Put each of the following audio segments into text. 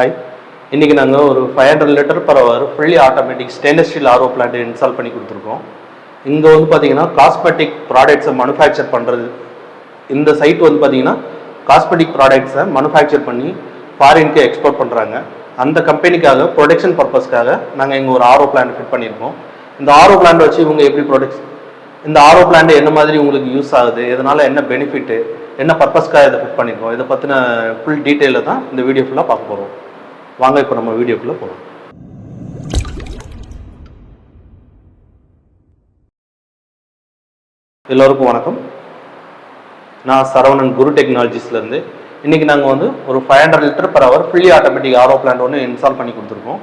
Hi இன்றைக்கி நாங்கள் ஒரு five hundred litre per hour fully automatic stainless steel RO plant install பண்ணி கொடுத்துருக்கோம். இங்கே வந்து பார்த்தீங்கன்னா காஸ்மெட்டிக் ப்ராடக்ட்ஸை மனுஃபேக்சர் பண்ணுறது இந்த சைட் வந்து பார்த்தீங்கன்னா காஸ்மெட்டிக் ப்ராடக்ட்ஸை மனுஃபேக்சர் பண்ணி ஃபாரினுக்கு எக்ஸ்போர்ட் பண்ணுறாங்க அந்த கம்பெனிக்காக ப்ரொடக்ஷன் பர்பஸ்க்காக நாங்கள் இங்கே ஒரு ஆர்ஓ பிளான்ட் ஃபிட் பண்ணியிருக்கோம். இந்த ஆர்ஓ பிளான்ட் வச்சு இவங்க எப்படி ப்ரொடக்ட் இந்த ஆர்ஓ பிளான்ட் என்ன மாதிரி உங்களுக்கு யூஸ் ஆகுது இதனால் என்ன பெனிஃபிட்டு என்ன பர்பஸ்க்காக இதை ஃபிட் பண்ணியிருக்கோம். இதை பற்றின ஃபுல் டீட்டெயிலில் தான் இந்த வீடியோ ஃபுல்லாக பார்க்க போகிறோம் வாங்க இப்போ நம்ம வீடியோக்குள்ளே போகலாம் எல்லோருக்கும் வணக்கம். நான் சரவணன் குரு டெக்னாலஜிஸ்லேருந்து இன்றைக்கி நாங்கள் வந்து ஒரு five hundred litre per hour fully automatic RO plant ஒன்று இன்ஸ்டால் பண்ணி கொடுத்துருக்கோம்.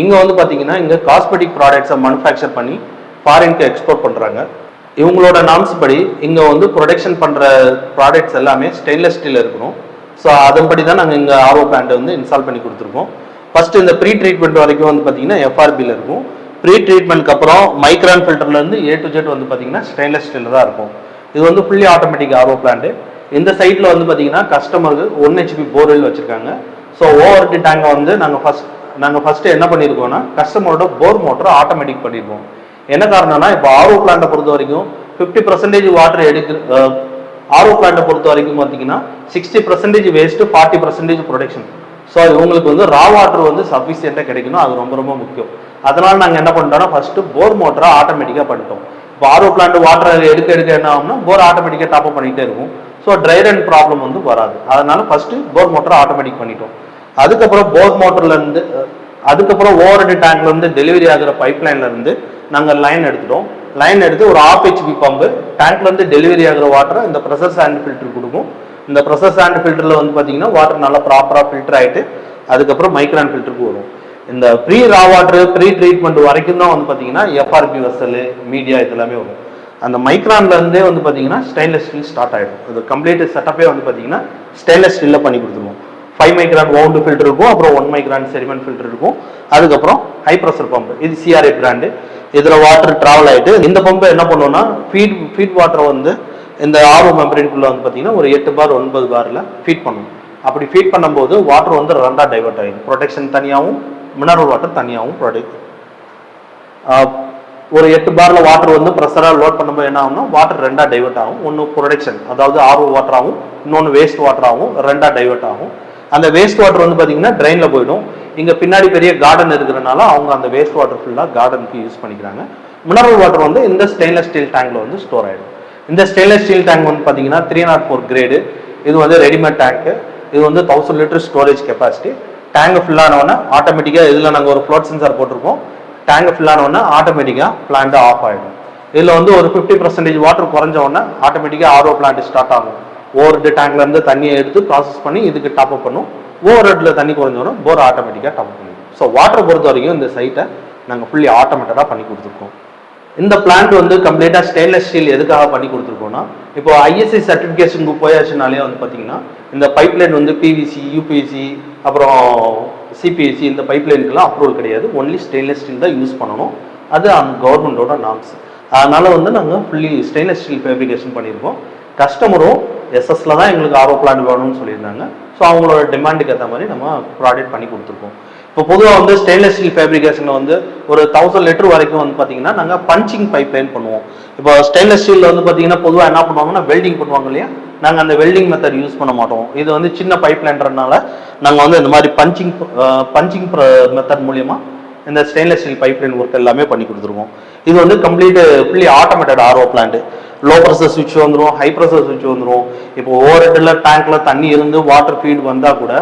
இங்கே வந்து பார்த்தீங்கன்னா இங்கே காஸ்மெட்டிக் ப்ராடக்ட்ஸை மேனுஃபேக்சர் பண்ணி ஃபாரினுக்கு எக்ஸ்போர்ட் பண்ணுறாங்க இவங்களோட நாம்ஸ் படி இங்கே வந்து ப்ரொடக்ஷன் பண்ணுற ப்ராடக்ட்ஸ் எல்லாமே ஸ்டெயின்லெஸ் ஸ்டீல் இருக்கணும். ஸோ அதன்படி தான் நாங்கள் இங்கே ஆர்ஓ பிளான்ட் வந்து இன்ஸ்டால் பண்ணி கொடுத்துருக்கோம். ஃபர்ஸ்ட் இந்த ப்ரீ ட்ரீட்மெண்ட் வரைக்கும் வந்து பார்த்தீங்கன்னா எஃப்ஆர்பியில் இருக்கும். ப்ரீ ட்ரீட்மெண்ட்க்கு அப்புறம் மைக்ரான் ஃபில்டர்லேருந்து ஏ டு ஜெட் வந்து பார்த்தீங்கன்னா ஸ்டெயின்லெஸ் ஸ்டீல் தான் இருக்கும். இது வந்து ஃபுல்லி ஆட்டோமேட்டிக் ஆர்ஓ பிளான்ட் இந்த சைட்டில் வந்து பார்த்தீங்கன்னா கஸ்டமருக்கு ஒன் ஹெச்பி போர்வெல் வச்சுருக்காங்க. ஸோ ஓவர் டி டேங்கை வந்து நாங்கள் ஃபஸ்ட் நாங்கள் ஃபஸ்ட்டு என்ன பண்ணியிருக்கோம்னா கஸ்டமரோட போர் மோட்டரை ஆட்டோமேட்டிக் பண்ணியிருக்கோம் என்ன காரணம்னா இப்போ ஆர்ஓ பிளான்ட்டை பொறுத்த வரைக்கும் ஃபிஃப்டி பர்சன்டேஜ் வாட்டர் எடுக்க ஆர்ஓ பிளான்ட்டை பொறுத்த வரைக்கும் பார்த்தீங்கன்னா sixty percentage waste forty percentage production so இவங்களுக்கு வந்து ரா வாட்டர் வந்து சஃபிஷியண்ட்டாக கிடைக்கணும். அது ரொம்ப ரொம்ப முக்கியம். அதனால நாங்கள் என்ன பண்ணிட்டோம்னா ஃபஸ்ட்டு போர் மோட்டரை ஆட்டோமேட்டிக்காக பண்ணிட்டோம். இப்போ ஆர்ஓ பிளான்ட் வாட்டர் எடுக்க எடுக்க என்ன ஆகும்னா போர் ஆட்டோமேட்டிக்காக டாப் பண்ணிகிட்டே இருக்கும். ஸோ ட்ரை ரன் ப்ராப்ளம் வந்து வராது. அதனால ஃபஸ்ட்டு போர் மோட்டரை ஆட்டோமேட்டிக் பண்ணிட்டோம். அதுக்கப்புறம் போர் மோட்டர்லேருந்து அதுக்கப்புறம் ஓவர் டேங்க்ல டேங்க்லேருந்து டெலிவரி ஆகிற பைப் நாங்கள் லைன் எடுத்துட்டோம். லைன் எடுத்து ஒரு ஆஃப் ஹெச்பி பம்பு டேங்க்லேருந்து டெலிவரி ஆகிற வாட்டரை இந்த ப்ரெஷர் சாண்ட் ஃபில்டர் கொடுக்கும். இந்த ப்ரெஷர் சாண்ட் ஃபில்டரில் வந்து பார்த்தீங்கன்னா வாட்டர் நல்லா ப்ராப்பராக ஃபில்டர் ஆகிட்டு அதுக்கப்புறம் மைக்ரான் ஃபில்டருக்கு வரும். இந்த pre raw water pre treatment வரைக்கும் தான் வந்து பார்த்தீங்கன்னா எஃப்ஆர்பி வெசல் மீடியா இதெல்லாமே வரும். அந்த மைக்ரான்லேருந்தே வந்து பார்த்தீங்கன்னா ஸ்டெயின்லெஸ் ஸ்டீல் ஸ்டார்ட் ஆகிடும் அது கம்ப்ளீட் செட்டப்பே வந்து பார்த்தீங்கன்னா ஸ்டெயின்லெஸ் ஸ்டீலில் பண்ணி கொடுத்துருவோம். ஃபைவ் மைக்ரான் வவுண்டு ஃபில்டர் இருக்கும் அப்புறம் ஒன் மைக்ரான் செரிமன் ஃபில்டர் இருக்கும். அதுக்கப்புறம் ஹை ப்ரெஷர் பம்ப் இது சிஆர்ஏ பிராண்டு இதில் வாட்டர் ட்ராவல் ஆகிட்டு இந்த பம்பை என்ன பண்ணுவோம்னா ஃபீட் ஃபீட் வாட்டரை வந்து இந்த ஆர்வம் மெம்பரின்குள்ளே வந்து பார்த்தீங்கன்னா ஒரு எட்டு பார் ஒன்பது பாரில் ஃபீட் பண்ணும். அப்படி ஃபீட் பண்ணும்போது வாட்டர் வந்து ரெண்டாக டைவர்ட் ஆகிடும் ப்ரொடெக்ஷன் தனியாகவும் மினரல் வாட்டர் தனியாகவும் ப்ரொடெக்ட் ஒரு எட்டு பார்ல வாட்டர் வந்து ப்ரெஷராக லோட் பண்ணும்போது என்ன ஆகும்னா வாட்டர் ரெண்டாக டைவர்ட் ஆகும். ஒன்று ப்ரொடெக்ஷன் அதாவது ஆர்வ வாட்டர் ஆகும் இன்னொன்று வேஸ்ட் வாட்டர் ஆகும் ரெண்டாக டைவெர்ட் ஆகும். அந்த வேஸ்ட் வாட்டர் வந்து பார்த்தீங்கன்னா ட்ரெயினில் போயிடும். இங்கே பின்னாடி பெரிய கார்டன் இருக்கிறனால அவங்க அந்த வேஸ்ட் வாட்டர் ஃபுல்லாக கார்டனுக்கு யூஸ் பண்ணிக்கிறாங்க. மினரல் வாட்டர் வந்து இந்த ஸ்டெயின்லெஸ் ஸ்டீல் டேங்கில் வந்து ஸ்டோர் ஆகிடும் இந்த ஸ்டெயின்லெஸ் ஸ்டீல் டேங்க் வந்து பார்த்தீங்கன்னா த்ரீ நாட் ஃபோர் கிரேடு இது வந்து ரெடிமேட் டேங்க்கு இது வந்து thousand litre storage capacity tank ஃபுல்லானவொன்னே ஆட்டோமேட்டிக்காக இதில் நாங்கள் ஒரு ஃப்ளோட் சென்சார் போட்டிருக்கோம். டேங்க் ஃபுல்லானவொன்னே ஆட்டோமேட்டிக்காக பிளான்ட்டு ஆஃப் ஆகிடும் இதில் வந்து ஒரு ஃபிஃப்டி பர்சன்டேஜ் வாட்டர் குறைஞ்ச உடனே ஆட்டோமேட்டிக்காக ஆர்ஓ பிளான்ட் ஸ்டார்ட் ஆகும். ஓவர் ஹெட் டேங்க்ல இருந்து தண்ணியை எடுத்து ப்ராசஸ் பண்ணி இதுக்கு டாப் அப் பண்ணும். ஓவர் ஹெட்ல தண்ணி குறைஞ்சோன்னா போர் ஆட்டோமேட்டிக்காக டாப் அப் பண்ணிடும். ஸோ வாட்டரை பொறுத்த வரைக்கும் இந்த சைட்டை நாங்கள் ஃபுல்லி ஆட்டோமேட்டடாக பண்ணி கொடுத்துருக்கோம். இந்த பிளான்ட் வந்து கம்ப்ளீட்டாக ஸ்டெயின்லெஸ் ஸ்டீல் எதுக்காக பண்ணி கொடுத்துருக்கோம்னா இப்போ ஐஎஸ்சி சர்டிஃபிகேஷனுக்கு போயாச்சுனாலே வந்து பார்த்தீங்கன்னா இந்த பைப்லைன் வந்து பிவிசி யூபிஎஸ்சி அப்புறம் சிபிஎஸ்சி இந்த பைப்லைனுக்கெல்லாம் அப்ரூவல் கிடையாது. ஒன்லி ஸ்டெயின்லெஸ் ஸ்டீல் தான் யூஸ் பண்ணணும். அது அந்த கவர்மெண்டோட நாம்ஸ் அதனால வந்து நாங்கள் ஃபுல்லி ஸ்டெயின்லெஸ் ஸ்டீல் ஃபேப்ரிகேஷன் பண்ணியிருக்கோம் கஸ்டமரும் எஸ்எஸ்ல தான் எங்களுக்கு ஆரோ பிளான் வேணும்னு சொல்லியிருந்தாங்க. ஸோ அவங்களோட டிமாண்டுக்கு ஏற்ற மாதிரி நம்ம ப்ராடக்ட் பண்ணி கொடுத்துருக்கோம். இப்போ பொதுவாக வந்து ஸ்டெயின்லெஸ் ஸ்டீல் ஃபேப்ரிகேஷனில் வந்து ஒரு தௌசண்ட் லிட்டர் வரைக்கும் வந்து பார்த்தீங்கன்னா நாங்கள் பஞ்சிங் பைப் லைன் பண்ணுவோம். இப்போ ஸ்டெயின்லெஸ் ஸ்டீலில் வந்து பார்த்தீங்கன்னா பொதுவாக என்ன பண்ணுவாங்கன்னா வெல்டிங் பண்ணுவாங்க இல்லையா? நாங்கள் அந்த வெல்டிங் மெத்தட் யூஸ் பண்ண மாட்டோம். இது வந்து சின்ன பைப் லைன்றனால நாங்கள் வந்து இந்த மாதிரி பஞ்சிங் பஞ்சிங் மெத்தட் மூலியமாக இந்த stainless steel pipe line work எல்லாமே பண்ணி கொடுத்துருவோம். இது வந்து complete fully automated RO plant low pressure சுவிட்ச் வந்துடும் ஹை ப்ரெஷர் சுவிட்ச் வந்துடும் இப்போ ஓவர் ஹெட்டில் டேங்க்ல தண்ணி இருந்து வாட்டர் ஃபீட் வந்தால் கூட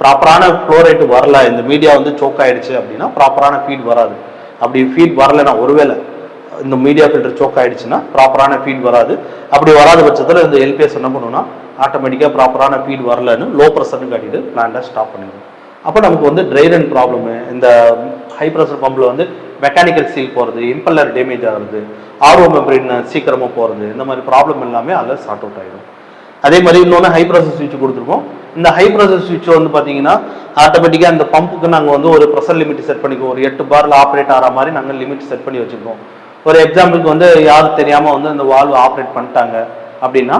ப்ராப்பரான ஃப்ளோரைட் வரல. இந்த மீடியா வந்து சோக் ஆயிடுச்சு அப்படின்னா ப்ராப்பரான ஃபீட் வராது. அப்படி ஃபீட் வரலைன்னா ஒருவேளை இந்த மீடியா ஃபில்டர் சோக் ஆயிடுச்சுன்னா ப்ராப்பரான ஃபீட் வராது. அப்படி வராத பட்சத்தில் இந்த எல்பிஎஸ் என்ன பண்ணுன்னா ஆட்டோமேட்டிக்காக ப்ராப்பரான ஃபீட் வரலன்னு லோ ப்ரெஷர்னு காட்டிட்டு பிளான்ட்டை ஸ்டாப் பண்ணிடும். அப்போ நமக்கு வந்து ட்ரை ரன் ப்ராப்ளமு இந்த ஹை ப்ரெஷர் பம்பில் வந்து மெக்கானிக்கல் சீல் போகிறது இம்பல்லர் டேமேஜ் ஆகிறது ஆர்வம் மெம்பரின் சீக்கிரமாக போகிறது இந்த மாதிரி ப்ராப்ளம் எல்லாமே அதில் சார்ட் அவுட் ஆகிடும் அதே மாதிரி இன்னொன்று ஹை ப்ரெஷர் சுவிட்ச் கொடுத்துருப்போம் இந்த ஹை ப்ரெஷர் சுவிட்ச் வந்து பார்த்தீங்கன்னா ஆட்டோமேட்டிக்காக இந்த பம்புக்கு நாங்கள் வந்து ஒரு ப்ரெஷர் லிமிட் செட் பண்ணிக்குவோம். ஒரு எட்டு பாரில் ஆப்ரேட் ஆகிற மாதிரி நாங்கள் லிமிட் செட் பண்ணி வச்சுருக்கோம் ஒரு எக்ஸாம்பிளுக்கு வந்து யாரும் தெரியாமல் வந்து இந்த வால்வ் ஆப்ரேட் பண்ணிட்டாங்க அப்படின்னா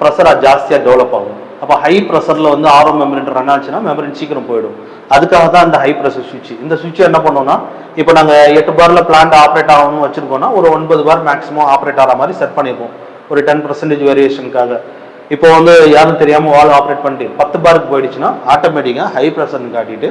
ப்ரெஷராக ஜாஸ்தியாக டெவலப் ஆகும். அப்போ ஹை ப்ரெஷரில் வந்து ஆரோ மெமரின் ரன் ஆச்சுன்னா மெமரின் சீக்கிரம் போயிடும். அதுக்காக தான் இந்த ஹை ப்ரெஷர் சுவிட்ச் இந்த சுவிட்ச் என்ன பண்ணோம்னா இப்போ நாங்கள் எட்டு பாரில் பிளான்ட் ஆப்ரேட் ஆகணும்னு வச்சுருக்கோம்னா ஒரு ஒன்பது பார் மேக்ஸிமம் ஆப்ரேட் ஆகிற மாதிரி செட் பண்ணியிருப்போம் ஒரு டென் பர்சன்டேஜ் வேரியேஷனுக்காக இப்போ வந்து யாரும் தெரியாமல் வால் ஆப்ரேட் பண்ணிட்டு பத்து பாருக்கு போயிடுச்சுன்னா ஆட்டோமேட்டிக்காக ஹை ப்ரெஷர்னு காட்டிட்டு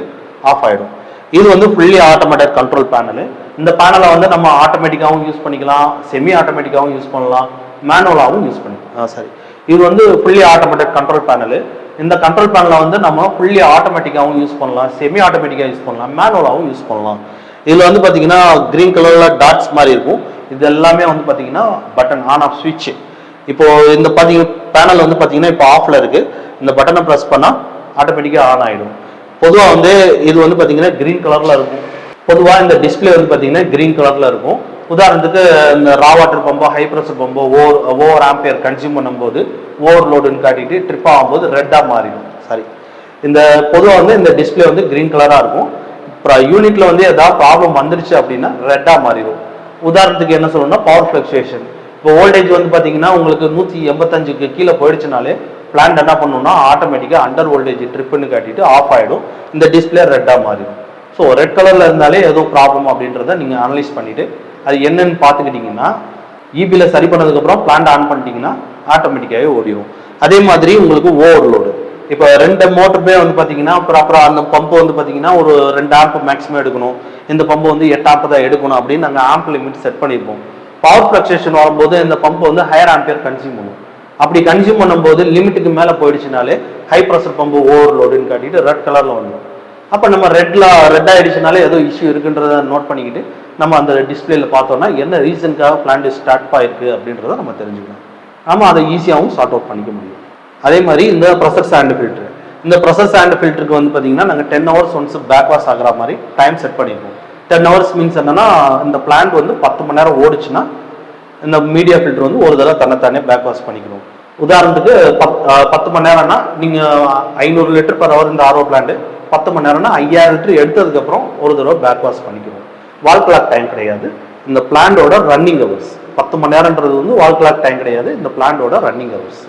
ஆஃப் ஆகிடும் இது வந்து ஃபுல்லி ஆட்டோமேட்டிக் கண்ட்ரோல் பேனல் இந்த பேனலை வந்து நம்ம ஆட்டோமேட்டிக்காகவும் யூஸ் பண்ணிக்கலாம் செமி ஆட்டோமேட்டிக்காகவும் யூஸ் பண்ணலாம் மேனுவலாகவும் யூஸ் பண்ணிக்கலாம். சரி. இது வந்து ஃபுல்லி ஆட்டோமேட்டிக் கண்ட்ரோல் பேனல் இந்த கண்ட்ரோல் பேனலை வந்து நம்ம ஃபுல்லி ஆட்டோமேட்டிக்காகவும் யூஸ் பண்ணலாம் செமி ஆட்டோமேட்டிக்காக யூஸ் பண்ணலாம் மேனுவலாகவும் யூஸ் பண்ணலாம். இதில் வந்து பார்த்தீங்கன்னா க்ரீன் கலரில் டாட்ஸ் மாதிரி இருக்கும். இது எல்லாமே வந்து பார்த்தீங்கன்னா பட்டன் ஆன் ஆஃப் ஸ்விட்ச் இப்போ இந்த பார்த்தீங்க பேனல் வந்து பார்த்தீங்கன்னா இப்போ ஆஃபில் இருக்குது இந்த பட்டனை ப்ரெஸ் பண்ணால் ஆட்டோமேட்டிக்காக ஆன் ஆகிடும் பொதுவாக வந்து இது வந்து பார்த்தீங்கன்னா க்ரீன் கலரில் இருக்கும். பொதுவாக இந்த டிஸ்ப்ளே வந்து பார்த்தீங்கன்னா க்ரீன் கலரில் இருக்கும். உதாரணத்துக்கு இந்த ரா வாட்டர் பம்போ ஹை ப்ரெஷர் பம்போ ஓவர் ஓவர் ஆம்பியர் கன்சியூம் பண்ணும்போது ஓவர்லோடுன்னு காட்டிட்டு ட்ரிப் ஆகும்போது ரெட்டாக மாறிடும். சாரி. இந்த பொதுவாக வந்து இந்த டிஸ்பிளே வந்து க்ரீன் கலராக இருக்கும். அப்புறம் யூனிட்ல வந்து ஏதாவது ப்ராப்ளம் வந்துருச்சு அப்படின்னா ரெட்டாக மாறிடும். உதாரணத்துக்கு என்ன சொல்லணும்னா பவர் ஃப்ளக்சுவேஷன் இப்போ ஓல்டேஜ் வந்து பார்த்தீங்கன்னா உங்களுக்கு நூற்றி எண்பத்தஞ்சுக்கு கீழே போயிடுச்சுனாலே பிளான்ட் என்ன பண்ணணும்னா ஆட்டோமேட்டிக்காக அண்டர் ஓல்டேஜ் ட்ரிப்புன்னு காட்டிட்டு ஆஃப் ஆகிடும் இந்த டிஸ்பிளே ரெட்டாக மாறிடும். ஸோ ரெட் கலரில் இருந்தாலே ஏதோ ப்ராப்ளம் அப்படின்றத நீங்கள் அனலைஸ் பண்ணிவிட்டு அது என்னன்னு பார்த்துக்கிட்டிங்கன்னா இபியில் சரி பண்ணதுக்கப்புறம் பிளான்ட் ஆன் பண்ணிட்டீங்கன்னா ஆட்டோமேட்டிக்காகவே ஓடிடும் அதே மாதிரி உங்களுக்கு ஓவர்லோடு இப்போ ரெண்டு மோட்டருமே வந்து பார்த்தீங்கன்னா ப்ராப்பராக அந்த பம்பு வந்து பார்த்தீங்கன்னா ஒரு ரெண்டு ஆம்ப் மேக்ஸிமம் எடுக்கணும். இந்த பம்பு வந்து எட்டு ஆம்ப் தான் எடுக்கணும் அப்படின்னு நாங்கள் ஆம்ப் லிமிட் செட் பண்ணியிருப்போம் பவர் ஃப்ளக்ஷேஷன் வரும்போது இந்த பம்பு வந்து ஹையர் ஆம்பியர் கன்சியூம் பண்ணும். அப்படி கன்சியூம் பண்ணும்போது லிமிட்டுக்கு மேலே போயிடுச்சுனாலே ஹை ப்ரெஷர் பம்பு ஓவர்லோடுன்னு காட்டிட்டு ரெட் கலரில் வந்துடும் அப்போ நம்ம ரெட்டில் ரெட் ஆகிடுச்சுனாலே ஏதோ இஷ்யூ இருக்குன்றத நோட் பண்ணிக்கிட்டு நம்ம அந்த டிஸ்பிளேல பார்த்தோம்னா என்ன ரீசனுக்காக பிளான்ட் ஸ்டார்ட் ஆயிருக்கு அப்படின்றத நம்ம தெரிஞ்சுக்கணும். நம்ம அதை ஈஸியாகவும் சார்ட் அவுட் பண்ணிக்க முடியும். அதே மாதிரி இந்த ப்ரெஷர் சாண்ட் ஃபில்டர் இந்த ப்ரெஷர் சாண்ட் ஃபில்டருக்கு வந்து பார்த்தீங்கன்னா நாங்கள் ten hours once back wash ஆகிற மாதிரி டைம் செட் பண்ணியிருக்கோம் டென் ஹவர்ஸ் மீன்ஸ் என்னன்னா இந்த பிளான்ட் வந்து பத்து மணி நேரம் ஓடிச்சுன்னா இந்த மீடியா ஃபில்டர் வந்து ஒரு தடவை தன்னைத்தானே பேக் வாஷ் பண்ணிக்கணும் உதாரணத்துக்கு பத் பத்து மணி நேரம்னா நீங்கள் ஐநூறு லிட்டர் பர் ஹவர் இந்த ஆர்ஓ பிளான்ட் பத்து மணி நேரம்னா ஐயாயிரம் லிட்டர் எடுத்ததுக்கப்புறம் ஒரு தடவை பேக் வாஷ் பண்ணிக்கணும் வால் கிளாக் டைம் கிடையாது. இந்த பிளான்டோட ரன்னிங் ஹவர்ஸ் பத்து மணி நேரம்ன்றது வந்து வால் கிளாக் டைம் கிடையாது. இந்த பிளான்டோட ரன்னிங் ஹவர்ஸ்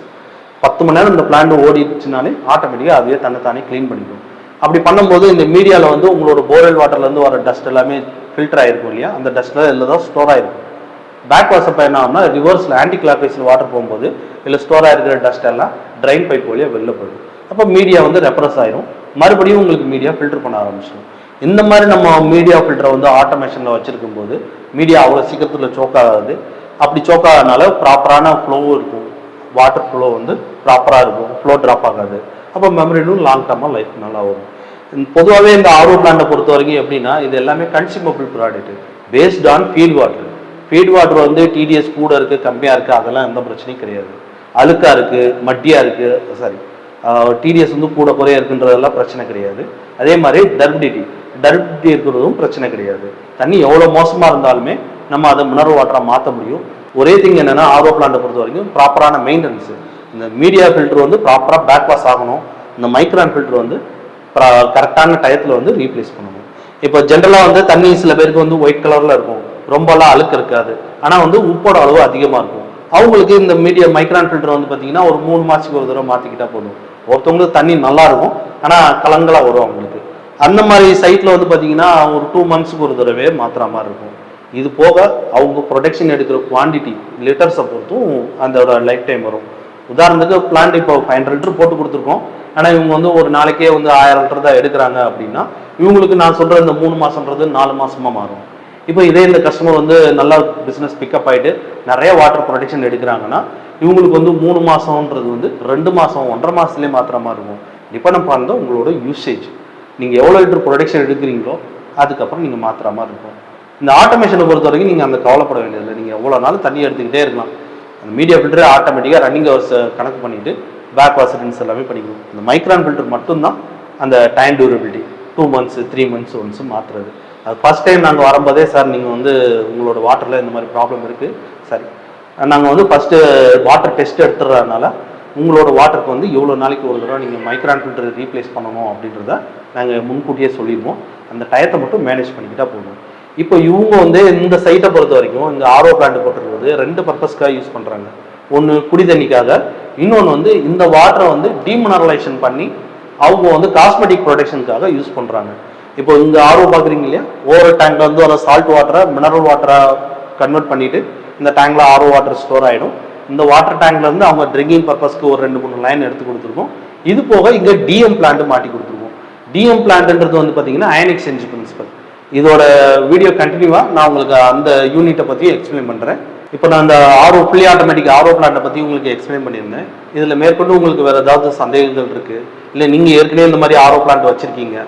பத்து மணி நேரம் இந்த பிளான்ட் ஓடிடுச்சுனாலே ஆட்டோமேட்டிக்காக அதுவே தன்னைத்தானே க்ளீன் பண்ணிக்கும் அப்படி பண்ணும்போது இந்த மீடியாவில் வந்து உங்களோட போர்வெல் வாட்டர்லேருந்து வர டஸ்ட் எல்லாமே ஃபில்டர் ஆகிருக்கும் இல்லையா? அந்த டஸ்ட்டில் இதில் தான் ஸ்டோர் ஆகிருக்கும் பேக் வாஷ் அப்போ என்ன ஆகும்னா ரிவர்ஸில் ஆன்டி கிளாக் வைஸில் வாட்டர் போகும்போது இல்லை ஸ்டோர் ஆகிருக்கிற டஸ்ட் எல்லாம் ட்ரைன் பைப் வழியாக வெளில போயிடும். அப்போ மீடியா வந்து ரெப்ரஸ் ஆயிரும். மறுபடியும் உங்களுக்கு மீடியா ஃபில்டர் பண்ண ஆரம்பிச்சிடும் இந்த மாதிரி நம்ம மீடியா ஃபில்டரை வந்து ஆட்டோமேஷனில் வச்சுருக்கும் போது மீடியா அவ்வளோ சீக்கிரத்தில் சோக்காகாது அப்படி சோக்காகனால ப்ராப்பரான ஃப்ளோவும் இருக்கும். வாட்டர் ஃப்ளோ வந்து ப்ராப்பராக இருக்கும். ஃப்ளோ ட்ராப் ஆகாது. அப்போ மெமரினும் லாங் டர்மாக லைஃப் நல்லா வரும். பொதுவாகவே இந்த ஆர்ஓ பிளான்ட்டை பொறுத்த வரைக்கும் எப்படின்னா இது எல்லாமே consumable product based on field water feed water வந்து டிடிஎஸ் கூட இருக்குது கம்மியாக இருக்குது அதெல்லாம் எந்த பிரச்சனையும் கிடையாது. அழுக்காக இருக்குது மட்டியாக இருக்குது சாரி டிடிஎஸ் வந்து கூட குறைய இருக்குன்றதெல்லாம் பிரச்சனை கிடையாது. அதே மாதிரி டர்பிடிட்டி டர்பிடிட்டி இருக்கிறதும் பிரச்சனை கிடையாது. தண்ணி எவ்வளோ மோசமாக இருந்தாலுமே நம்ம அதை மினரல் வாட்டராக மாற்ற முடியும். ஒரே திங் என்னன்னா ஆர்ஓ பிளான்ட்டை பொறுத்த வரைக்கும் ப்ராப்பரான மெயின்டெனன்ஸ் இந்த மீடியா ஃபில்டர் வந்து ப்ராப்பராக பேக் வாஷ் ஆகணும். இந்த மைக்ரான் ஃபில்டர் வந்து கரெக்டான டயத்தில் வந்து ரீப்ளேஸ் பண்ணணும். இப்போ ஜென்ரலாக வந்து தண்ணி சில பேருக்கு வந்து ஒயிட் கலரில் இருக்கும். ரொம்பலாம் அழுக்கு இருக்காது. ஆனால் வந்து உப்போட அளவு அதிகமாக இருக்கும். அவங்களுக்கு இந்த மீடியா மைக்ரான் ஃபில்டர் வந்து பார்த்தீங்கன்னா ஒரு மூணு மாதத்துக்கு ஒரு தடவை மாற்றிக்கிட்டா போதும். ஒருத்தவங்களுக்கு தண்ணி நல்லா இருக்கும். ஆனால் கலங்கலாக வரும் அவங்களுக்கு. அந்த மாதிரி சைட்டில் வந்து பார்த்தீங்கன்னா ஒரு டூ மந்த்ஸுக்கு ஒரு தடவை மாத்திர மாதிரி இருக்கும். இது போக அவங்க ப்ரொடெக்ஷன் எடுக்கிற குவான்டிட்டி லிட்டர்ஸை பொறுத்தும் அதோட லைஃப் டைம் வரும். உதாரணத்துக்கு பிளான்ட் இப்போ ஃபைவ் ஹண்ட்ரட் லிட்டர் போட்டு கொடுத்துருக்கோம். ஆனால் இவங்க வந்து ஒரு நாளைக்கே வந்து ஆயிரம் லிட்டர் தான் எடுக்கிறாங்க அப்படின்னா இவங்களுக்கு நான் சொல்கிற இந்த மூணு மாதம்ன்றது நாலு மாசமா மாறும். இப்போ இதே இந்த கஸ்டமர் வந்து நல்லா பிஸ்னஸ் பிக்கப் ஆகிட்டு நிறைய வாட்டர் ப்ரொடெக்ஷன் எடுக்கிறாங்கன்னா இவங்களுக்கு வந்து மூணு மாதம்ன்றது வந்து ரெண்டு மாதம் ஒன்றரை மாதத்துலேயே மாத்திரமா மாதிரி இருக்கும். டிபெண்ட் பண்ணுறது உங்களோட யூசேஜ் நீங்கள் எவ்வளோ லிட்டர் ப்ரொடக்ஷன் எடுக்கிறீங்களோ அதுக்கப்புறம் நீங்கள் மாத்திர மாதிரி இருக்கும். இந்த ஆட்டோமேஷனை பொறுத்த வரைக்கும் நீங்கள் அந்த கவலைப்பட வேண்டியதில்லை. நீங்கள் எவ்வளோ நாள் தண்ணி எடுத்துக்கிட்டே இருக்கலாம். அந்த மீடியா ஃபில்டரே ஆட்டோமேட்டிக்காக ரன்னிங் ஹவர்ஸ் கணக்கு பண்ணிவிட்டு பேக் வாசரன்ஸ் எல்லாமே பண்ணிக்கணும். இந்த மைக்ரான் ஃபில்டர் மட்டும்தான் அந்த time durability two months three months once மாற்றுறது அது ஃபஸ்ட் டைம் நாங்கள் வரும்போதே சார் நீங்கள் வந்து உங்களோட வாட்டரில் இந்த மாதிரி ப்ராப்ளம் இருக்குது சரி. நாங்கள் வந்து ஃபஸ்ட்டு வாட்டர் டெஸ்ட் எடுத்துடுறதுனால உங்களோட வாட்டருக்கு வந்து இவ்வளோ நாளைக்கு ஒரு தடவை நீங்கள் மைக்ரான் ஃபில்டர் ரீப்ளேஸ் பண்ணணும் அப்படின்றத நாங்கள் முன்கூட்டியே சொல்லிடுவோம். அந்த டயத்தை மட்டும் மேனேஜ் பண்ணிக்கிட்டா போதும். இப்போ இவங்க வந்து இந்த சைட்டை பொறுத்த வரைக்கும் இந்த ஆர்ஓ பிளான்ட் போட்டுருக்கிறது ரெண்டு பர்பஸ்க்காக யூஸ் பண்ணுறாங்க ஒன்று குடி தண்ணிக்காக இன்னொன்று வந்து இந்த வாட்டரை வந்து டீமினரலைசேஷன் பண்ணி அவங்க வந்து காஸ்மெட்டிக் ப்ரொடெக்ஷனுக்காக யூஸ் பண்ணுறாங்க இப்போ இந்த ஆர்வம் பார்க்குறீங்க இல்லையா? ஒவ்வொரு டேங்க்ல வந்து அதை சால்ட் வாட்டரை மினரல் வாட்டரை கன்வெர்ட் பண்ணிட்டு இந்த டேங்க்ல ஆர்ஓ வாட்டர் ஸ்டோர் ஆகிடும் இந்த வாட்டர் டேங்க்ல இருந்து அவங்க ட்ரிங்கிங் பர்பஸ்க்கு ஒரு ரெண்டு மூணு லைன் எடுத்து கொடுத்துருக்கோம். இது போக இங்கே டிஎம் பிளான்ட் மாட்டி கொடுத்துருக்கோம். டிஎம் பிளான்ட்ன்றது வந்து பார்த்தீங்கன்னா அயன் எக்ஸ்சேஞ்ச் பிரின்சிபல் இதோட வீடியோ கண்டினியூவாக நான் உங்களுக்கு அந்த யூனிட்டை பற்றி எக்ஸ்பிளைன் பண்ணுறேன் இப்போ நான் அந்த ஆர்ஓ ஃபுல்லி ஆட்டோமேட்டிக் ஆர்ஓ பிளான்ட்டை பற்றி உங்களுக்கு எக்ஸ்பிளைன் பண்ணியிருந்தேன். இதில் மேற்கொண்டு உங்களுக்கு வேறு ஏதாவது சந்தேகங்கள் இருக்குது இல்லை நீங்கள் ஏற்கனவே இந்த மாதிரி ஆர்ஓ பிளான்ட் வச்சுருக்கீங்க.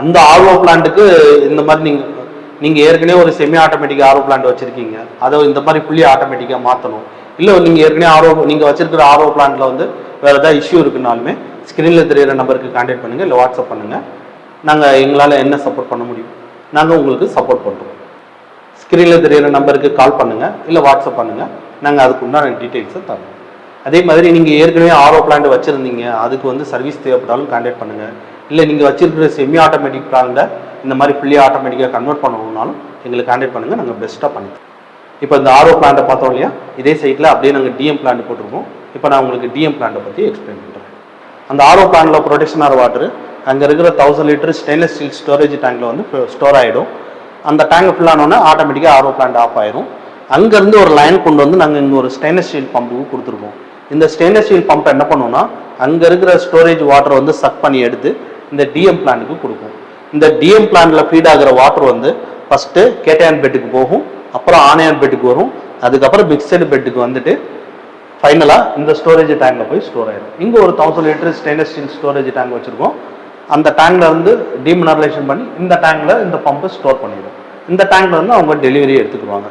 அந்த ஆர்ஓ பிளான்ட்டுக்கு இந்த மாதிரி நீங்கள் நீங்கள் ஏற்கனவே ஒரு செமி ஆட்டோமேட்டிக் ஆர்ஓ பிளான்ட் வச்சுருக்கீங்க. அதை இந்த மாதிரி ஃபுல்லி ஆட்டோமேட்டிக்காக மாற்றணும் இல்லை நீங்கள் ஏற்கனவே ஆரோ நீங்கள் வச்சிருக்கிற ஆரோ பிளான்ட்டில் வந்து வேறு ஏதாவது இஷ்யூ இருக்குனாலுமே ஸ்க்ரீனில் தெரியிற நம்பருக்கு கான்டாக்ட் பண்ணுங்கள் இல்லை வாட்ஸ்அப் பண்ணுங்கள் நாங்கள் எங்களால் என்ன சப்போர்ட் பண்ண முடியும்? நாங்கள் உங்களுக்கு சப்போர்ட் பண்ணுறோம் ஸ்க்ரீனில் தெரியிற நம்பருக்கு கால் பண்ணுங்கள் இல்லை வாட்ஸ்அப் பண்ணுங்கள் நாங்கள் அதுக்கு உண்டான டீட்டெயில்ஸை தரோம் அதே மாதிரி நீங்கள் ஏற்கனவே ஆரோ பிளான்ட் வச்சுருந்தீங்க அதுக்கு வந்து சர்வீஸ் தேவைப்பட்டாலும் கான்டாக்ட் பண்ணுங்கள் இல்லை நீங்கள் வச்சிருக்கிற செமி ஆட்டோமேட்டிக் பிளான்ட்டை இந்த மாதிரி ஃபுல்லி ஆட்டோமேட்டிக்காக கன்வெர்ட் பண்ணணும்னாலும் எங்களுக்கு கான்டாக்ட் பண்ணுங்கள் நாங்கள் பெஸ்ட்டாக பண்ணித்தரோம் இப்போ இந்த ஆர்ஓ பிளான்ட்டை பார்த்தோம் இல்லையா? இதே சைட்டில் அப்படியே நாங்கள் டிஎம் பிளான்ட் போட்டிருக்கோம். இப்போ நான் உங்களுக்கு டிஎம் பிளான்ட்டை பற்றி எக்ஸ்பிளைன் பண்ணுறேன் அந்த ஆர்ஓ பிளான்ட்டில் ப்ரொடெக்ஷன் ஆர் வாட்டர் அங்கே இருக்கிற thousand litre stainless steel storage டேங்கில் வந்து ஸ்டோர் ஆகிடும் அந்த டேங்க் ஃபுல்லானோடனே ஆட்டோமேட்டிக்காக ஆர்ஓ பிளான்ட் ஆஃப் ஆயிரும். அங்கேருந்து ஒரு லைன் கொண்டு வந்து நாங்கள் இங்கே ஒரு ஸ்டெயின்லெஸ் ஸ்டீல் பம்புக்கு கொடுத்துருக்கோம். இந்த ஸ்டெயின்லெஸ் ஸ்டீல் பம்ப் என்ன பண்ணுவோம்னா அங்கே இருக்கிற ஸ்டோரேஜ் வாட்டர் வந்து சக் பண்ணி எடுத்து இந்த டிஎம் பிளான்ட்டுக்கு கொடுக்கும். இந்த டிஎம் பிளான்ட்டில் ஃபீட் ஆகிற வாட்டர் வந்து ஃபஸ்ட்டு கேட்டையான் பெட்டுக்கு போகும். அப்புறம் ஆனையான் பெட்டுக்கு வரும். அதுக்கப்புறம் மிக்சடு பெட்டுக்கு வந்துட்டு ஃபைனலாக இந்த ஸ்டோரேஜ் டேங்கில் போய் ஸ்டோர் ஆயிடும் இங்கே ஒரு thousand litre stainless steel storage tank வச்சுருக்கோம். அந்த டேங்கில் இருந்து டீமினரலைசேஷன் பண்ணி இந்த டேங்கில் இந்த பம்பை ஸ்டோர் பண்ணிடும் இந்த டேங்கில் இருந்து அவங்க டெலிவரி எடுத்துக்குவாங்க.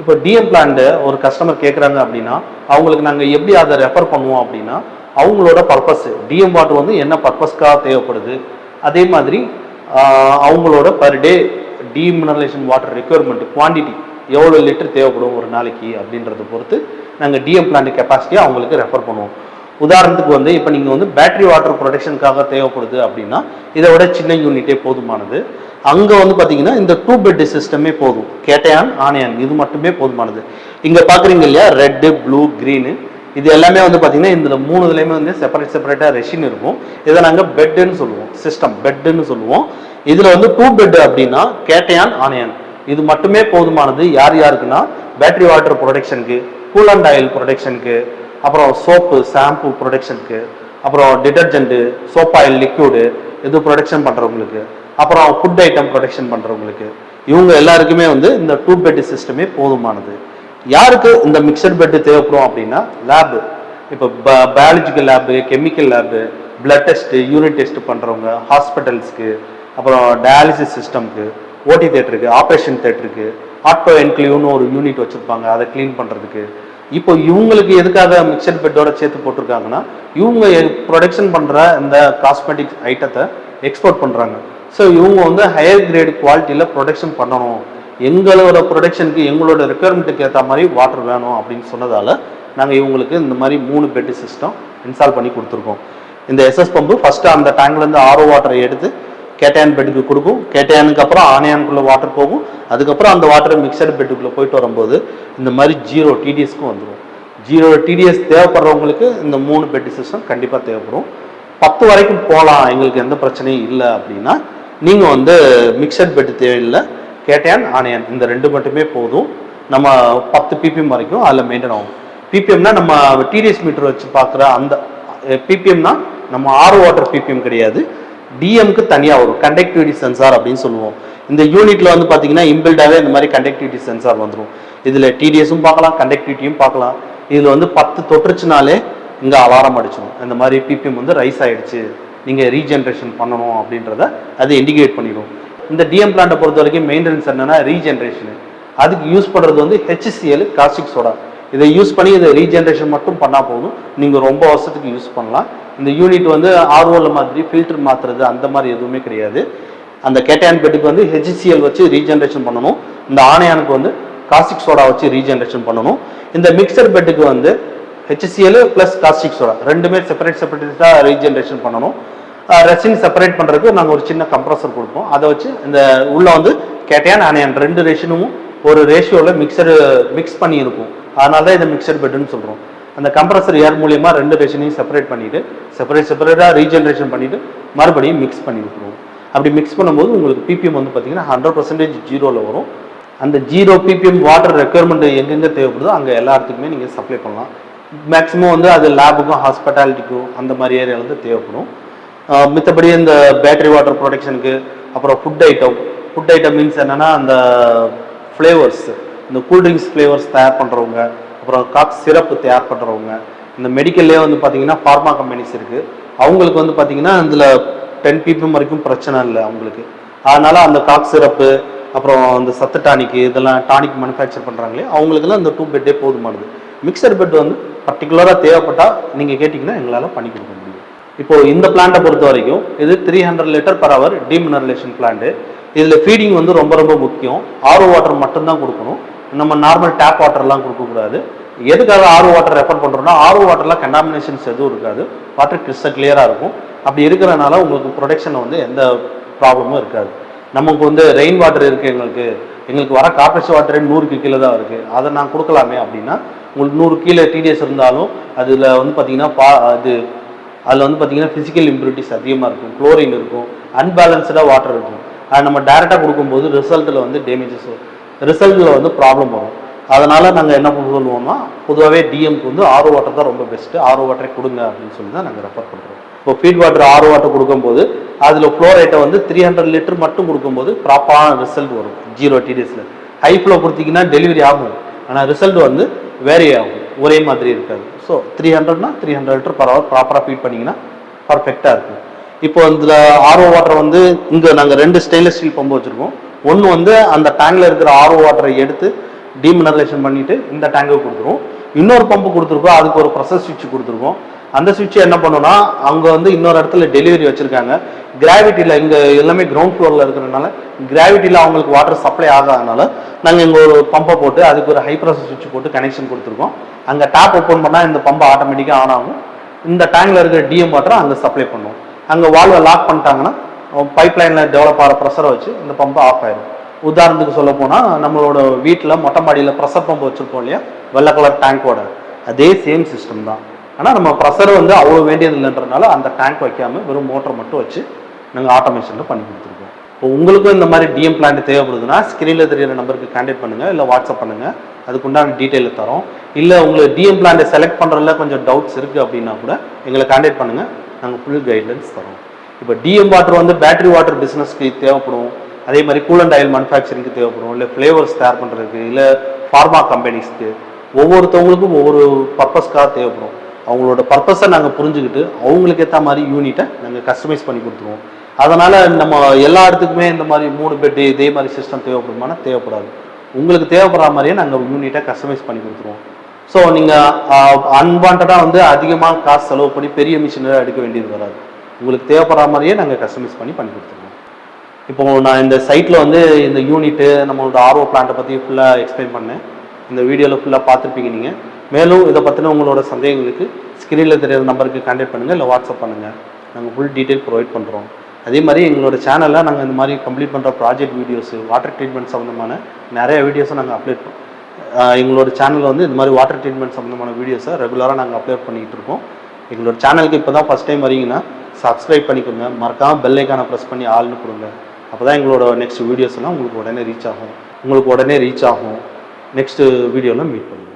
இப்போ டிஎம் பிளான்ட்டு ஒரு கஸ்டமர் கேட்குறாங்க அப்படின்னா அவங்களுக்கு நாங்கள் எப்படி அதை ரெஃபர் பண்ணுவோம் அப்படின்னா அவங்களோட பர்பஸ் டிஎம் வாட்டர் வந்து என்ன பர்பஸ்க்காக தேவைப்படுது? அதே மாதிரி அவங்களோட per day demineralisation water requirement quantity எவ்வளோ லிட்டர் தேவைப்படும் ஒரு நாளைக்கு அப்படின்றத பொறுத்து நாங்கள் டிஎம் பிளான்ட் கெப்பாசிட்டியை அவங்களுக்கு ரெஃபர் பண்ணுவோம். உதாரணத்துக்கு வந்து இப்போ நீங்கள் வந்து பேட்டரி வாட்டர் ப்ரொடெக்ஷனுக்காக தேவைப்படுது அப்படின்னா இதை விட சின்ன யூனிட்டே போதுமானது. அங்கே வந்து பார்த்தீங்கன்னா இந்த டூ பெட் சிஸ்டமே போதும். கேட்டையான் ஆனையான் இது மட்டுமே போதுமானது. இங்கே பார்க்குறீங்க இல்லையா? ரெட்டு ப்ளூ க்ரீனு இது எல்லாமே வந்து பார்த்தீங்கன்னா இந்த மூணு இதுலேயுமே வந்து செப்பரேட் செப்பரேட்டாக ரெஷின் இருக்கும். இதை நாங்கள் பெட்டுன்னு சொல்லுவோம். சிஸ்டம் பெட்டுன்னு சொல்லுவோம். இதில் வந்து டூ பெட் அப்படின்னா கேட்டையான் ஆனையான் இது மட்டுமே போதுமானது. யார் யாருக்குன்னா? பேட்டரி வாட்டர் ப்ரொடெக்ஷனுக்கு கூலண்ட் ஆயில் ப்ரொடெக்ஷனுக்கு அப்புறம் சோப்பு ஷாம்பு ப்ரொடெக்ஷனுக்கு அப்புறம் டிடர்ஜென்ட்டு சோப் ஆயில் லிக்யூடு இது ப்ரொடெக்ஷன் பண்ணுறவங்களுக்கு அப்புறம் ஃபுட் ஐட்டம் ப்ரொடெக்ஷன் பண்ணுறவங்களுக்கு இவங்க எல்லாருக்குமே வந்து இந்த டூ பெட் சிஸ்டமே போதுமானது. யாருக்கு இந்த மிக்சட் பெட் தேவைப்படும் அப்படின்னா லேபு இப்போ biological lab chemical lab blood test unit test பண்ணுறவங்க ஹாஸ்பிட்டல்ஸ்க்கு அப்புறம் டயாலிசிஸ் சிஸ்டம்க்கு ஓடி தேட்டருக்கு ஆப்ரேஷன் தேட்டருக்கு ஆட்டோ என்க்ளீவ்னு ஒரு யூனிட் வச்சுருப்பாங்க அதை க்ளீன் பண்ணுறதுக்கு இப்போ இவங்களுக்கு எதுக்காக மிக்சட் பெட்டோட சேர்த்து போட்டிருக்காங்கன்னா இவங்க ப்ரொடக்ஷன் பண்ணுற இந்த காஸ்மெட்டிக் ஐட்டத்தை எக்ஸ்போர்ட் பண்ணுறாங்க ஸோ இவங்க வந்து ஹையர் கிரேட் குவாலிட்டியில் ப்ரொடக்ஷன் பண்ணணும். எங்களோட ப்ரொடக்ஷனுக்கு எங்களோட ரெக்குயர்மெண்ட்டுக்கு ஏற்ற மாதிரி வாட்டர் வேணும் அப்படின்னு சொன்னதால் நாங்கள் இவங்களுக்கு இந்த மாதிரி மூணு பெட்டு சிஸ்டம் இன்ஸ்டால் பண்ணி கொடுத்துருக்கோம். இந்த எஸ்எஸ் பம்பு ஃபஸ்ட்டு அந்த டேங்க்லேருந்து ஆர்ஓ வாட்டரை எடுத்து கேட்டையான் பெட்டுக்கு கொடுக்கும். கேட்டையானுக்கு அப்புறம் ஆனையானுக்குள்ளே வாட்டர் போகும். அதுக்கப்புறம் அந்த வாட்டர் மிக்சர் பெட்டுக்குள்ளே போயிட்டு வரும்போது இந்த மாதிரி ஜீரோ டிடிஎஸ்க்கும் வந்துடும் ஜீரோ டிடிஎஸ் தேவைப்படுறவங்களுக்கு இந்த மூணு பெட் சிஸ்டம் கண்டிப்பாக தேவைப்படும். பத்து வரைக்கும் போகலாம். எங்களுக்கு எந்த பிரச்சனையும் இல்லை அப்படின்னா நீங்கள் வந்து மிக்சட் பெட் தேவையில்லை. கேட்டையான் ஆனையான் இந்த ரெண்டு மட்டுமே போதும். நம்ம பத்து பிபிஎம் வரைக்கும் அதில் மெயின்டைன் ஆகும். பிபிஎம்னா நம்ம டிடிஎஸ் மீட்டர் வச்சு பார்க்குற அந்த பிபிஎம்னா நம்ம ஆறு வாட்டர் பிபிஎம் கிடையாது. டிஎம்க்கு தனியாக வரும். கண்டக்டிவிட்டி சென்சார் அப்படின்னு சொல்லுவோம். இந்த யூனிட்ல வந்து பார்த்தீங்கன்னா இம்பில்டாவே இந்த மாதிரி கண்டக்டிவிட்டி சென்சார் வந்துடும் இதில் டிடிஎஸும் பார்க்கலாம் கண்டக்டிவிட்டியும் பார்க்கலாம். இதில் வந்து பத்து தொற்றுச்சுனாலே இங்கே அலாரம் அடிச்சிடும் இந்த மாதிரி பிபிஎம் வந்து ரைஸ் ஆகிடுச்சு நீங்கள் ரீஜென்ரேஷன் பண்ணணும் அப்படின்றத அது இண்டிகேட் பண்ணிடும் இந்த டிஎம் பிளான்ட்டை பொறுத்த வரைக்கும் மெயின்டெனன்ஸ் என்னன்னா ரீஜென்ரேஷனு அதுக்கு யூஸ் பண்ணுறது வந்து ஹெச்சிசிஎல் காஸ்டிக் சோடா இதை யூஸ் பண்ணி இதை ரீஜென்ரேஷன் மட்டும் பண்ணால் போதும். நீங்கள் ரொம்ப வருஷத்துக்கு யூஸ் பண்ணலாம். இந்த யூனிட் வந்து ஆர்ஓவில் மாதிரி ஃபில்டர் மாற்றுறது அந்த மாதிரி எதுவுமே கிடையாது. அந்த கேட்டையான் பெட்டுக்கு வந்து ஹெச்சிசிஎல் வச்சு ரீஜென்ரேஷன் பண்ணணும். இந்த ஆணையானுக்கு வந்து காஸ்டிக் சோடா வச்சு ரீஜென்ரேஷன் பண்ணணும். இந்த மிக்சர் பெட்டுக்கு வந்து ஹெச்சிசிஎல் ப்ளஸ் காஸ்டிக் சோடா ரெண்டுமே செப்பரேட் செப்பரேட்டாக ரீஜென்ரேஷன் பண்ணணும். ரெசின் செப்பரேட் பண்ணுறதுக்கு நாங்கள் ஒரு சின்ன கம்ப்ரஸர் கொடுப்போம். அதை வச்சு இந்த உள்ளே வந்து கேட்டையான் ஆணையான் ரெண்டு ரேஷனும் ஒரு ரேஷியோவில் மிக்சர் மிக்ஸ் பண்ணியிருக்கும். அதனால தான் இதை மிக்சர் பெட்டுன்னு சொல்கிறோம் அந்த கம்ப்ரஸர் ஏர் மூலியமாக ரெண்டு ரெஷனையும் செப்பரேட் பண்ணிவிட்டு செப்பரேட் செப்பரேட்டாக ரீஜென்ரேஷன் பண்ணிவிட்டு மறுபடியும் மிக்ஸ் பண்ணி விட்டுருவோம். அப்படி மிக்ஸ் பண்ணும்போது உங்களுக்கு பிபிஎம் வந்து பார்த்தீங்கன்னா ஹண்ட்ரட் பர்சன்டேஜ் ஜீரோவில் வரும். அந்த ஜீரோ பிபிஎம் வாட்டர் ரெக்குயர்மெண்ட் எங்கெங்கே தேவைப்படுதோ அங்கே எல்லா இடத்துக்குமே நீங்கள் சப்ளை பண்ணலாம். மேக்ஸிமம் வந்து அது லேபுக்கும் ஹாஸ்பிட்டாலிட்டிக்கும் அந்த மாதிரி ஏரியாவிலேருந்து தேவைப்படும். மித்தபடி இந்த பேட்டரி வாட்டர் ப்ரொடெக்ஷனுக்கு அப்புறம் food item food item means என்னென்னா அந்த ஃப்ளேவர்ஸ் இந்த கூல்ட்ரிங்க்ஸ் ஃப்ளேவர்ஸ் தயார் பண்ணுறவங்க அப்புறம் காக் சிறப்பு தயார் பண்ணுறவங்க இந்த மெடிக்கல்லே வந்து பார்த்தீங்கன்னா ஃபார்மா கம்பெனிஸ் இருக்குது அவங்களுக்கு வந்து பார்த்தீங்கன்னா இதில் டென் பிபிஎம் வரைக்கும் பிரச்சனை இல்லை அவங்களுக்கு. அதனால் அந்த காக் சிறப்பு அப்புறம் அந்த சத்து டானிக்கு இதெல்லாம் டானிக் மேனுஃபேக்சர் பண்ணுறாங்களே அவங்களுக்குலாம் இந்த டூ பெட்டே போதுமானது. மிக்சர் பெட் வந்து பர்டிகுலராக தேவைப்பட்டால் நீங்கள் கேட்டிங்கன்னா எங்களால் பண்ணி கொடுக்க முடியும். இப்போ இந்த பிளான்ட்டை பொறுத்த வரைக்கும் இது three hundred litre per hour demineralisation plant இதில் ஃபீடிங் வந்து ரொம்ப ரொம்ப முக்கியம். ஆர்ஓ வாட்டர் மட்டும்தான் கொடுக்கணும். நம்ம நார்மல் டேப் வாட்டர்லாம் கொடுக்கக்கூடாது. எதுக்காக ஆர்ஓ வாட்டர் ரெஃபர் பண்ணுறோம்னா ஆர்ஓ வாட்டரில் கண்டாமினேஷன்ஸ் எதுவும் இருக்காது. வாட்டர் கிறிஸ்டல் கிளியராக இருக்கும். அப்படி இருக்கிறனால உங்களுக்கு ப்ரொடெக்ஷனில் வந்து எந்த ப்ராப்ளமும் இருக்காது. நமக்கு வந்து ரெயின் வாட்டர் இருக்குது எங்களுக்கு. எங்களுக்கு வர கார்பரேஷன் வாட்டரே நூறுக்கு கீழே தான் இருக்குது அதை நான் கொடுக்கலாமே அப்படின்னா உங்களுக்கு நூறு கீழே டிடிஎஸ் இருந்தாலும் அதில் வந்து பார்த்தீங்கன்னா பா அது அதில் வந்து பார்த்தீங்கன்னா ஃபிசிக்கல் இம்ப்யூரிட்டிஸ் அதிகமாக இருக்கும். குளோரின் இருக்கும். அன்பேலன்ஸ்டாக வாட்டர் இருக்கும். அது நம்ம டேரெக்டாக கொடுக்கும்போது ரிசல்ட்டில் வந்து டேமேஜஸ் வரும் ரிசல்ட்டில் வந்து ப்ராப்ளம் வரும். அதனால் நாங்கள் என்ன பண்ண சொல்லுவோம்னா பொதுவாகவே டிஎம்க்கு வந்து ஆர்ஓ வாட்டர் தான் ரொம்ப பெஸ்ட்டு ஆர்ஓ வாட்டரை கொடுங்க அப்படின்னு சொல்லி தான் நாங்கள் ரெஃபர் பண்ணுறோம் இப்போ ஃபீட் வாட்டர் ஆர்ஓ வாட்டர் கொடுக்கும்போது அதில் ஃப்ளோரைட்டை வந்து த்ரீ ஹண்ட்ரட் லிட்டர் மட்டும் கொடுக்கும்போது ப்ராப்பரான ரிசல்ட் வரும். ஜீரோ டிடிஎஸில் ஹை ஃப்ளோ கொடுத்தீங்கன்னா டெலிவரி ஆகும். ஆனால் ரிசல்ட் வந்து வேரி ஆகும். ஒரே மாதிரி இருக்காது. So three ஹண்ட்ரட்னா three hundred litre per hour ப்ராப்பராக ஃபீட் பண்ணிங்கன்னா பர்ஃபெக்டாக இருக்கும். இப்போ இதில் ஆர்ஓ வாட்டர் வந்து இங்கே நாங்கள் ரெண்டு ஸ்டெயின்லெஸ் ஸ்டீல் பம்பு வச்சுருக்கோம். ஒன்று வந்து அந்த டேங்கில் இருக்கிற ஆர்ஓ வாட்டரை எடுத்து டீமினரலேஷன் பண்ணிட்டு இந்த டேங்குக்கு கொடுத்துருவோம். இன்னொரு பம்பு கொடுத்துருக்கோம். அதுக்கு ஒரு ப்ரெஷர் சுவிட்ச் கொடுத்துருக்கோம். அந்த சுவிட்ச் என்ன பண்ணுன்னா அங்கே வந்து இன்னொரு இடத்துல டெலிவரி வச்சுருக்காங்க. கிராவிட்டியில் இங்கே எல்லாமே கிரவுண்ட் ஃப்ளோரில் இருக்கிறதுனால கிராவிட்டியில் அவங்களுக்கு வாட்டர் சப்ளை ஆகாதனால நாங்கள் இங்கே ஒரு பம்பை போட்டு அதுக்கு ஒரு ஹை ப்ரெஷர் சுவிட்ச் போட்டு கனெக்ஷன் கொடுத்துருக்கோம். அங்கே டேப் ஓப்பன் பண்ணால் இந்த பம்பை ஆட்டோமேட்டிக்காக ஆன் ஆகும். இந்த டேங்கில் இருக்கிற டிஎம் வாட்டரை அங்கே சப்ளை பண்ணுவோம். அங்கே வால்வை லாக் பண்ணிட்டாங்கன்னா பைப் லைனில் டெவலப் ஆகிற ப்ரெஷரை வச்சு இந்த பம்பு ஆஃப் ஆயிடும் உதாரணத்துக்கு சொல்ல போனால் நம்மளோட வீட்டில் மொட்டை மாடியில் ப்ரெஷர் பம்பு வச்சுருப்போம் இல்லையா? வெள்ளை கலர் டேங்கோட அதே சேம் சிஸ்டம் தான். ஆனால் நம்ம ப்ரெஷர் வந்து அவ்வளோ வேண்டியது இல்லைன்றனால அந்த டேங்க் வைக்காம வெறும் மோட்டர் மட்டும் வச்சு நாங்கள் ஆட்டோமேஷனில் பண்ணி கொடுத்துருக்கோம். இப்போ உங்களுக்கும் இந்த மாதிரி டிஎம் பிளான்ட் தேவைப்படுதுன்னா ஸ்க்ரீனில் தெரியிற நம்பருக்கு கான்டாக்ட் பண்ணுங்கள் இல்லை வாட்ஸ்அப் பண்ணுங்கள் அதுக்குண்டான டீட்டெயில் தரோம். இல்லை உங்களுக்கு டிஎம் பிளான்ட்டை செலக்ட் பண்ணுறதுல கொஞ்சம் டவுட்ஸ் இருக்குது அப்படின்னா கூட எங்களை கான்டாக்ட் பண்ணுங்கள் நாங்கள் ஃபுல் கைட்லைன்ஸ் தரோம். இப்போ டிஎம் வாட்டர் வந்து பேட்டரி வாட்டர் பிஸ்னஸ்க்கு தேவைப்படும். அதே மாதிரி கூலண்ட் ஆயில் மேனுஃபேக்சரிங்க்கு தேவைப்படும். இல்லை ஃப்ளேவர்ஸ் தயார் பண்ணுறதுக்கு இல்லை ஃபார்மா கம்பெனிஸ்க்கு ஒவ்வொருத்தவங்களுக்கும் ஒவ்வொரு பர்பஸ்க்காக தேவைப்படும். அவங்களோட பர்பஸை நாங்கள் புரிஞ்சுக்கிட்டு அவங்களுக்கு ஏற்ற மாதிரி யூனிட்டை நாங்கள் கஸ்டமைஸ் பண்ணி கொடுத்துருவோம். அதனால் நம்ம எல்லா இடத்துக்குமே இந்த மாதிரி மூணு பெட்டு இதே மாதிரி சிஸ்டம் தேவைப்படுமானா தேவைப்படாது. உங்களுக்கு தேவைப்படுற மாதிரியே நாங்கள் யூனிட்டை கஸ்டமைஸ் பண்ணி கொடுத்துருவோம். ஸோ நீங்கள் அன்வான்டாக வந்து அதிகமாக காசு செலவு பண்ணி பெரிய மிஷினரை எடுக்க வேண்டியது வராது. உங்களுக்கு தேவைப்படுற மாதிரியே நாங்கள் கஸ்டமைஸ் பண்ணி பண்ணி கொடுத்துருவோம். இப்போ நான் இந்த சைட்டில் வந்து இந்த யூனிட்டு நம்மளோட ஆர்ஓ பிளான்ட்டை பற்றி ஃபுல்லாக எக்ஸ்பிளைன் பண்ணேன். இந்த வீடியோவில் ஃபுல்லாக பார்த்துருப்பீங்க நீங்கள் மேலும் இதை பற்றின உங்களோட சந்தேகங்களுக்கு ஸ்க்ரீனில் தெரியாத நம்பருக்கு கான்டாக்ட் பண்ணுங்கள் இல்லை வாட்ஸ்அப் பண்ணுங்கள் நாங்கள் ஃபுல் டீட்டெயில் ப்ரொவைட் பண்ணுறோம் அதே மாதிரி எங்களோட சேனலில் நாங்கள் இந்த மாதிரி கம்ப்ளீட் பண்ணுற ப்ராஜெக்ட் வீடியோஸு வாட்டர் ட்ரீட்மெண்ட் சம்மந்தமான நிறைய வீடியோஸை நாங்கள் அப்லோட் பண்ணோம் எங்களோட சேனலில் வந்து இந்த மாதிரி வாட்டர் ட்ரீட்மெண்ட் சம்மந்தமான வீடியோஸை ரெகுலராக நாங்கள் அப்லோட் பண்ணிகிட்டு இருக்கோம். எங்களோட சேனலுக்கு இப்போ தான் ஃபஸ்ட் டைம் வரீங்கன்னா சப்ஸ்கிரைப் பண்ணிக்கோங்க. மறக்காமல் பெல் ஐக்கானை ப்ரெஸ் பண்ணி ஆள்னு கொடுங்க. அப்போ தான் எங்களோட நெக்ஸ்ட் வீடியோஸ் எல்லாம் உங்களுக்கு உடனே ரீச் ஆகும். உங்களுக்கு உடனே ரீச் ஆகும். நெக்ஸ்ட்டு வீடியோவில் மீட் பண்ணுவோம்.